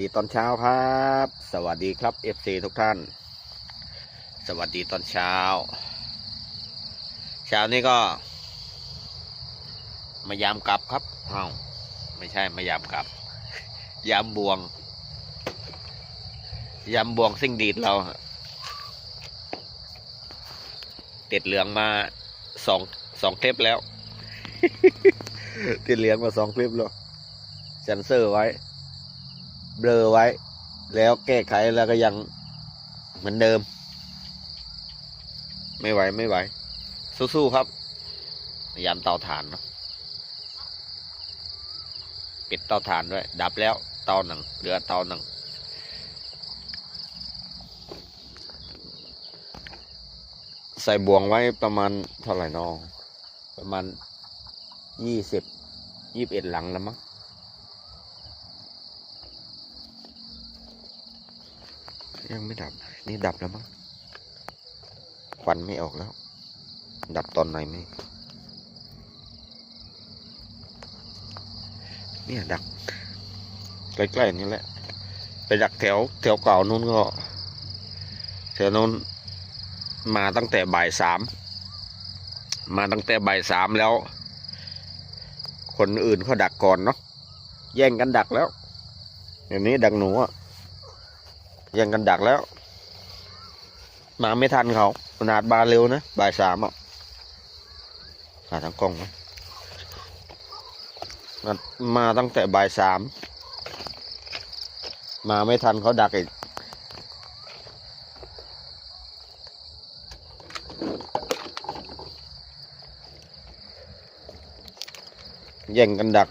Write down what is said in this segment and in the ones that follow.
ดีตอนเช้าครับ สวัสดีครับเอฟซีทุกท่าน สวัสดีตอนเช้า เช้านี้ก็ มายามกลับครับอ้าไม่ใช่มายามกลับ ยามบวง ยามบวงสิ่งดีดเราติดเหลืองมาสองสองคลิปแล้ว ติดเหลืองมาสองคลิปแล้วเซนเซอร์ไว้ เบลอไว้ แล้วแก้ไขแล้วก็ยังเหมือนเดิม ไม่ไหวไม่ไหว สู้ๆครับพยายามเตาถ่านเนอะปิดเตาถ่านด้วย ดับแล้วเตาหนึ่งเหลือเตาหนึ่งใส่บ่วงไว้ประมาณเท่าไหร่นอประมาณยี่สิบยี่สิบเอ็ดหลังแล้วมั้ง ยังไม่ดับ นี่ดับแล้วมั้งควันไม่ออกแล้ว ดับตอนไหนไม่เนี่ยดักใกล้ๆนี่แหละ ไปดักแถวแถวเก่านู้นก็แถวนู้นมาตั้งแต่บ่ายสามมาตั้งแต่บ่ายสามแล้ว คนอื่นเขาดักก่อนเนาะแย่งกันดักแล้วเดี๋ยวนี้ดักหนูอะ ยังกันดักแล้ว มาไม่ทันเขาขนาดบาเร็วนะบ่ายสามอะหาทางกล้องนะมามาตั้งแต่บ่ายสามมาไม่ทันเขาดักอีกแย่งกันดัก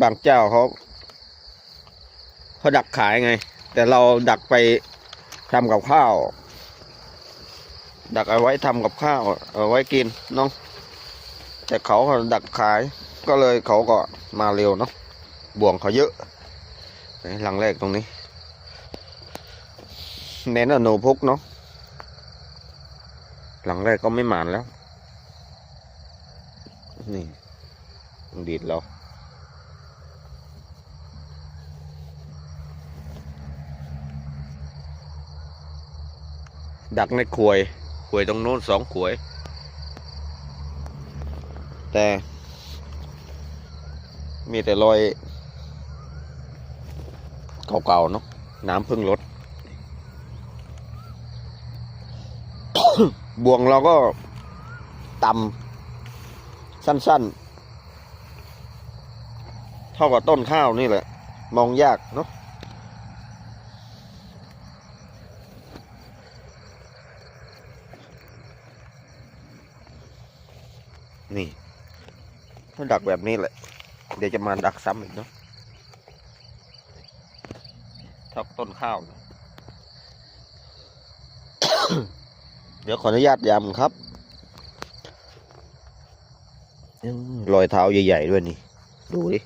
บางเจ้าเขา เขาดักขายไง แต่เราดักไปทำกับข้าว ดักเอาไว้ทำกับข้าว เอาไว้กินเนาะแต่เขาก็ดักขายก็เลยเขาก็มาเร็วเนาะบ่วงเขาเยอะหนหลังแรกตรงนี้ เน้นอโนพุกเนาะหลังแรกก็ไม่หมานแล้ว นี่ดีดเรา ดักในขวยขวยตรงโน้นสองขวย แต่มีแต่รอยเก่าๆเนาะน้ำพึ่งลดบ่วงเราก็ต่ำสั้นๆ เท่ากับต้นข้าวนี่แหละ มองยากเนาะ นี่ถ้าดักแบบนี้แหละ เดี๋ยวจะมาดักซ้ำอีกเนาะทักต้นข้าวนะเดี๋ยวขออนุญาตยำครับรอยเท้าใหญ่ๆด้วยนี่ ดูดิ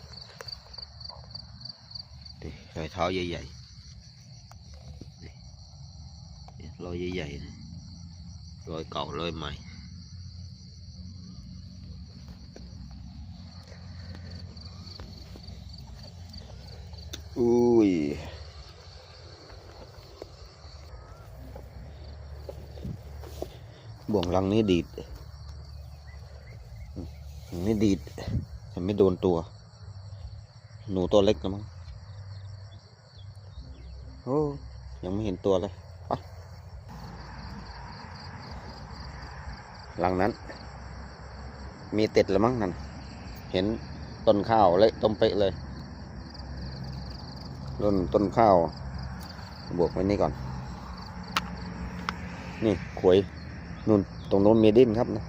รอยเท้าใหญ่ๆรอยใหญ่ๆรอยเก่ารอยใหม่ อุ้ยบ่วงรังนี้ดีดอืมนี่ดีดแต่ไม่โดนตัว หนูตัวเล็กนะมั้งโอ้ยังไม่เห็นตัวเลยหลังนั้น มีติดแล้วมั้งนั่น เห็นต้นข้าวเละต้มเป๊ะเลย ต้นต้นข้าวบวกไว้นี่ก่อน นี่ขวยนู่นตรงโน้นมีดิ้นครับนะ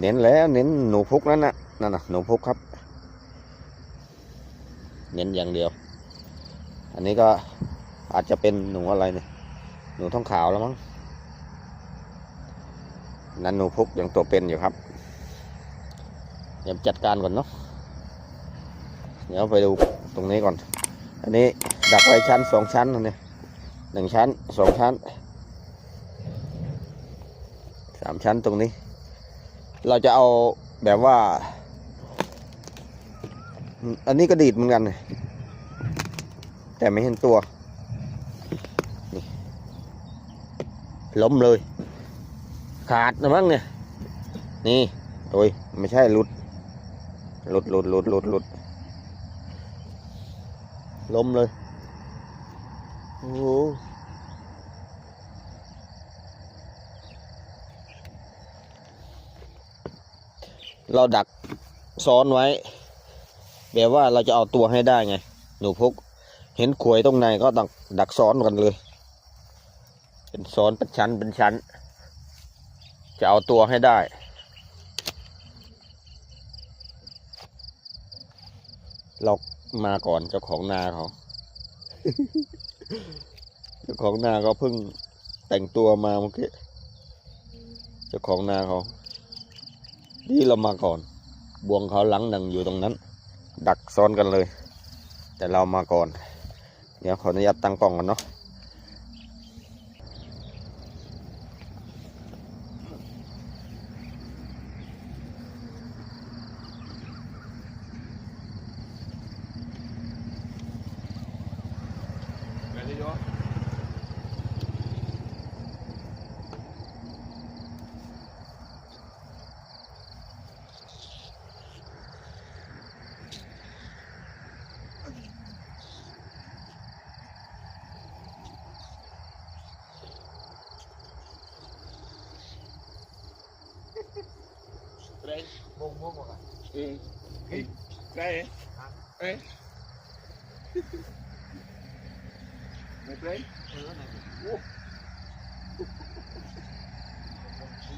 เน้นแล้วเน้นหนูพุกนั่นน่ะนั่นน่ะหนูพุกครับ เน้นอย่างเดียว อันนี้ก็อาจจะเป็นหนูอะไรเนี่ยหนูท้องขาวแล้วมั้งนั่นหนูพุกยังตัวเป็นอยู่ครับเดี๋ยวจัดการก่อนเนาะ เดี๋ยวไปดูตรงนี้ก่อน อันนี้ดักไว้ชั้นสองชั้นนี่หนึ่งชั้นสองชั้นสามชั้นตรงนี้ เราจะเอาแบบว่า อันนี้ก็ดีดเหมือนกันเนี่ยแต่ไม่เห็นตัวล้มเลย ขาดนะมั้งเนี่ย นี่ โอ้ย ไม่ใช่หลุดหลุดหลุดหลุดหลุดหลุด ล้มเลย โอ้โหเราดักซ้อนไว้ แบบว่าเราจะเอาตัวให้ได้ไง หนูพก เห็นขวยตรงในก็ดักดักซ้อนกันเลย เป็นซ้อนเป็นชั้นเป็นชั้น จะเอาตัวให้ได้เรา มาก่อนเจ้าของนาเขาเจ้าของนาเขาเพิ่งแต่งตัวมาเมื่อกี้เจ้าของนาเขานี่เรามาก่อน บวงเขาหลังหนึ่งอยู่ตรงนั้น ดักซ้อนกันเลย แต่เรามาก่อน เดี๋ยวขออนุญาตตั้งกล้องกันเนาะ องได้เอ้ยไม่เป็นโอ้ที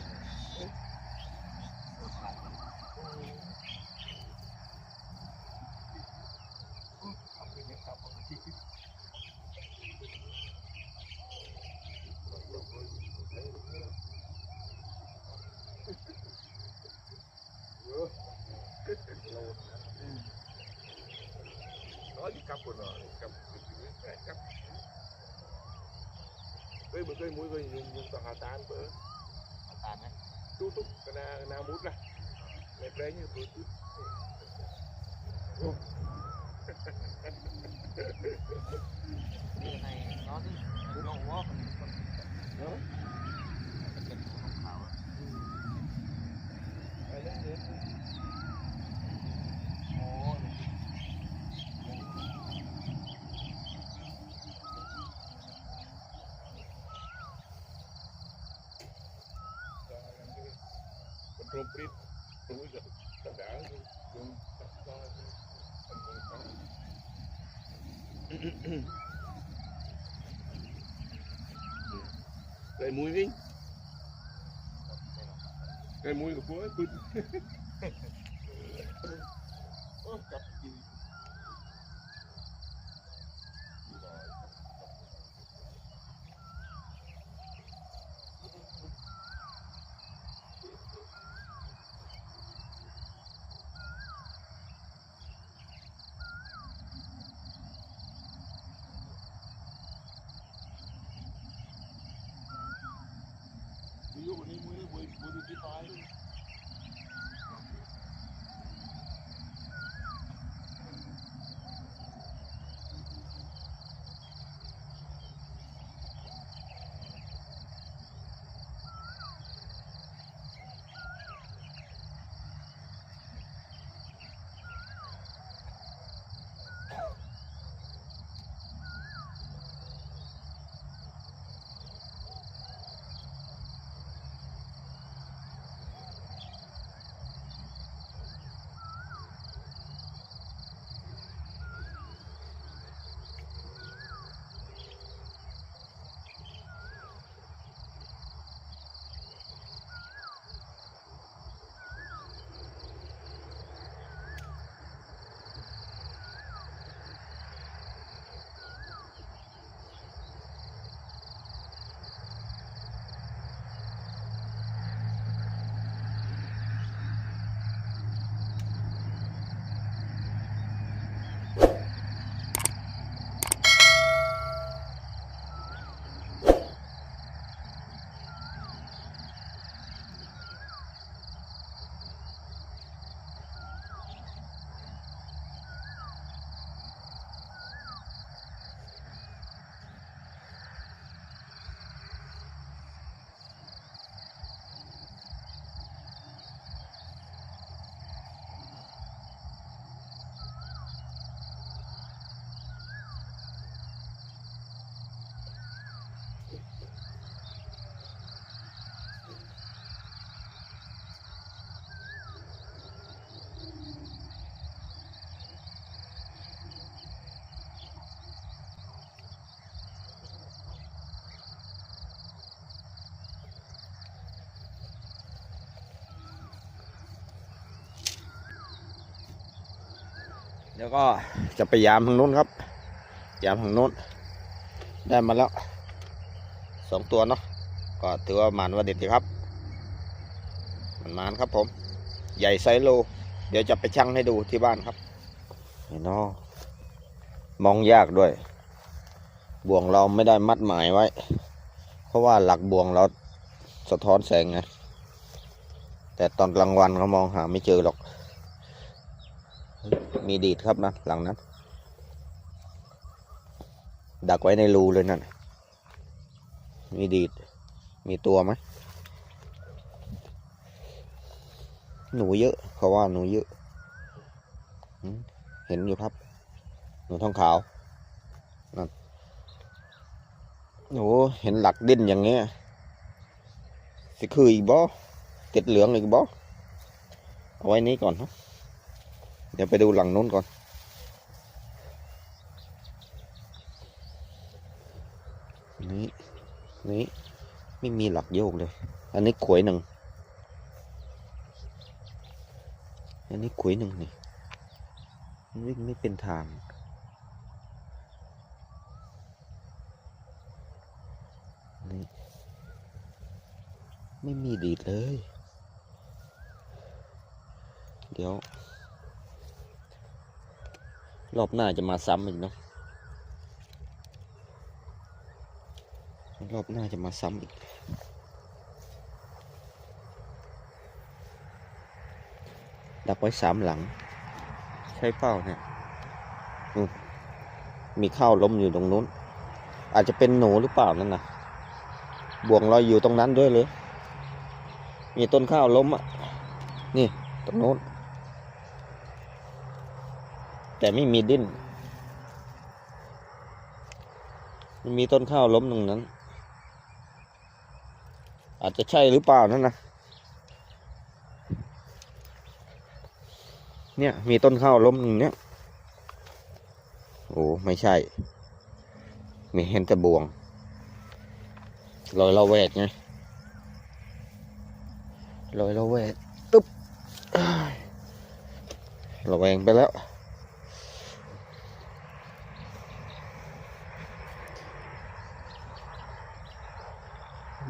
่ di capono, cap cây bữa cây mũi cây dùng dùng tao hà tan bữa hà tan ấy tu túc cái na na mút ra. Đẹp đấy như tôi chút cái này nó đi nó ngầu quá. Nó cái chân không thảo đấy ừ. đấy cumprir tudo, trabalho, Tem muito, hein? Tem muito, foi? é tudo. Goodbye. เดี๋ยวก็จะไปยามทางนู้นครับ ยามทางนู้น ได้มาแล้วสองตัวเนาะก็ถือว่ามานว่าเด็ดดีครับ มันมานครับผม ใหญ่ไซโล เดี๋ยวจะไปชั่งให้ดูที่บ้านครับนี่เนาะมองยากด้วย บ่วงเราไม่ได้มัดหมายไว้ เพราะว่าหลักบ่วงเราสะท้อนแสงไงแต่ตอนกลางวันเขามองหาไม่เจอหรอก มีดีดครับนะหลังนั้น ดักไว้ในรูเลยนั่น มีดีด มีตัวไหม หนูเยอะ เขาว่าหนูเยอะ เห็นอยู่ครับ หนูทองขาวนั่นโอ้เห็นหลักดิ้นอย่างเงี้ยสิคืออีกบ่ติดเหลืองอีกบ่เอาไว้นี้ก่อนครับ เดี๋ยวไปดูหลังนู้นก่อน นี่นี่ไม่มีหลักโยกเลย อันนี้ขวยหนึ่ง อันนี้ขวยหนึ่งนี่วิ่งไม่เป็นทางนี่ไม่มีดีดเลย เดี๋ยว รอบหน้าจะมาซ้ำอีกเนาะรอบหน้าจะมาซ้ำอีกดักไว้สามหลัง ใช่เป้าเนี่ยมมีข้าวล้มอยู่ตรงนู้น อาจจะเป็นหนูหรือเปล่านั่นนะบ่วงลอยอยู่ตรงนั้นด้วยเลยมีต้นข้าวล้มอะ นี่ ตรงนู้น แต่ไม่มีดิ้นมันมีต้นข้าวล้มตรงนั้น อาจจะใช่หรือเปล่านั่นนะเนี่ย มีต้นข้าวล้มหนึ่งเนี่ยโอ้ไม่ใช่ มีเห็นแต่บวงลอยเราแวกไงลอยเราแวกอึ๊บอ้ายเราแวงไปแล้ว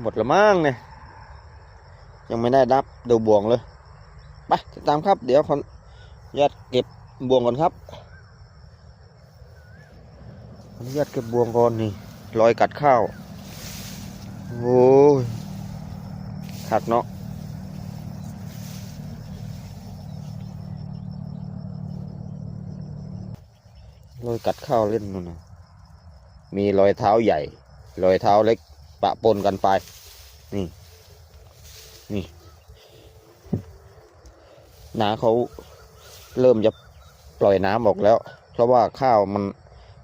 หมดละมั้งเนี่ยยังไม่ได้ดับดูบวงเลยไปติดตามครับ เดี๋ยวคนญาตเก็บบวงก่อนครับขออนุญาตเก็บบวงก่อนนี่รอยกัดข้าวโอ้ยขักเนาะรอยกัดข้าวเล่นนู่นนะมีรอยเท้าใหญ่ รอยเท้าเล็ก ปะปนกันไป นี่ นี่นาเขาเริ่มจะปล่อยน้ำออกแล้ว เพราะว่าข้าวมัน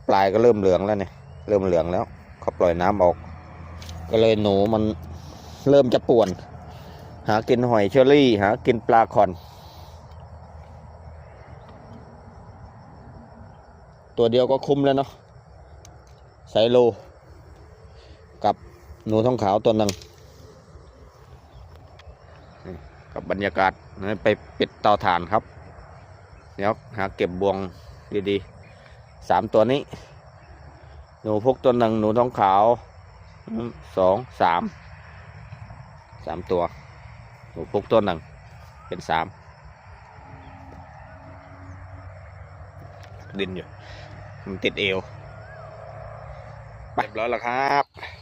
ปลายก็เริ่มเหลืองแล้วเนี่ย เริ่มเหลืองแล้วเขาปล่อยน้ำออก ก็เลยหนูมันเริ่มจะป่วน หากินหอยเชอรี่ หากินปลาคอน ตัวเดียวก็คุ้มแล้วเนาะไซโล กับ หนูทองขาวตัวหนึ่งกับบรรยากาศไปปิดเตาถ่านครับ เดี๋ยวหาเก็บบวงดีๆสามตัวนี้ หนูพกตัวหนึ่งหนูทองขาวสองสามสามตัว หนูพกตัวหนึ่งเป็นสามดินอยู่มันติดเอวปเรียบร้อยแล้วครับ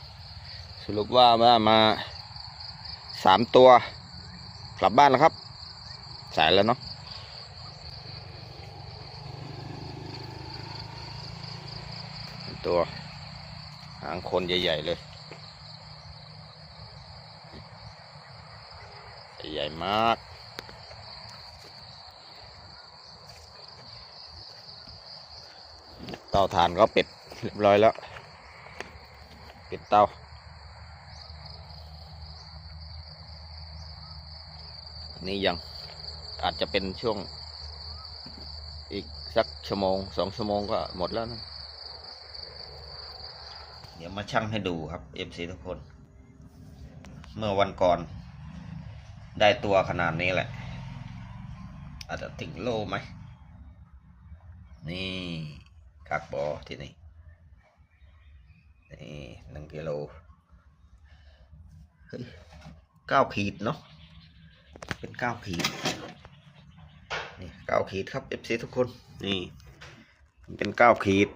รุปว่ามามาสามตัว กลับบ้านแล้วครับ สายแล้วเนาะตัว หางคนใหญ่ ๆ เลย ใหญ่มากเตาถ่านก็ปิดเรียบร้อยแล้วปิดเตา นี่ยังอาจจะเป็นช่วง อีกสักชั่วโมงสองชั่วโมงก็หมดแล้วนะ เดี๋ยวมาชั่งให้ดูครับเอฟซีทุกคน เมื่อวันก่อน ได้ตัวขนาดนี้แหละ อาจจะถึงโลไหม นี่คักบอที่นี่ นี่หนึ่งกิโลเฮ้ยเก้าขีดเนาะ เป็นเก้าขีดนี่เก้าขีดครับเอฟซีทุกคนนี่เป็นเก้าขีด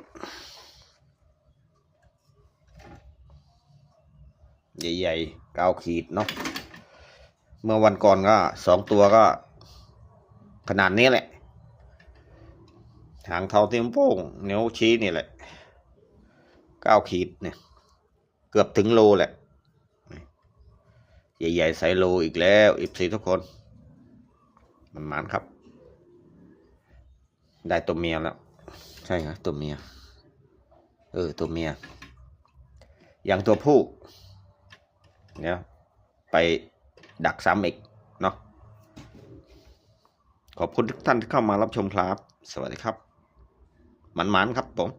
ใหญ่ๆเก้าขีดเนาะเมื่อวันก่อนก็สองตัวก็ ขนาดนี้แหละ หางเท้าเทียมโป้งนิ้วชี้นี่แหละเก้าขีดเนี่ย เกือบถึงโลแหละ ใหญ่ๆใส่โลอีกแล้วอีสีทุกคน มันมันครับ ได้ตัวเมียแล้ว ใช่ไหมตัวเมีย เออ ตัวเมีย อย่างตัวผู้เนี่ยไปดักซ้ำอีกเนาะขอบคุณทุกท่านที่เข้ามารับชมครับ สวัสดีครับ มันๆครับผม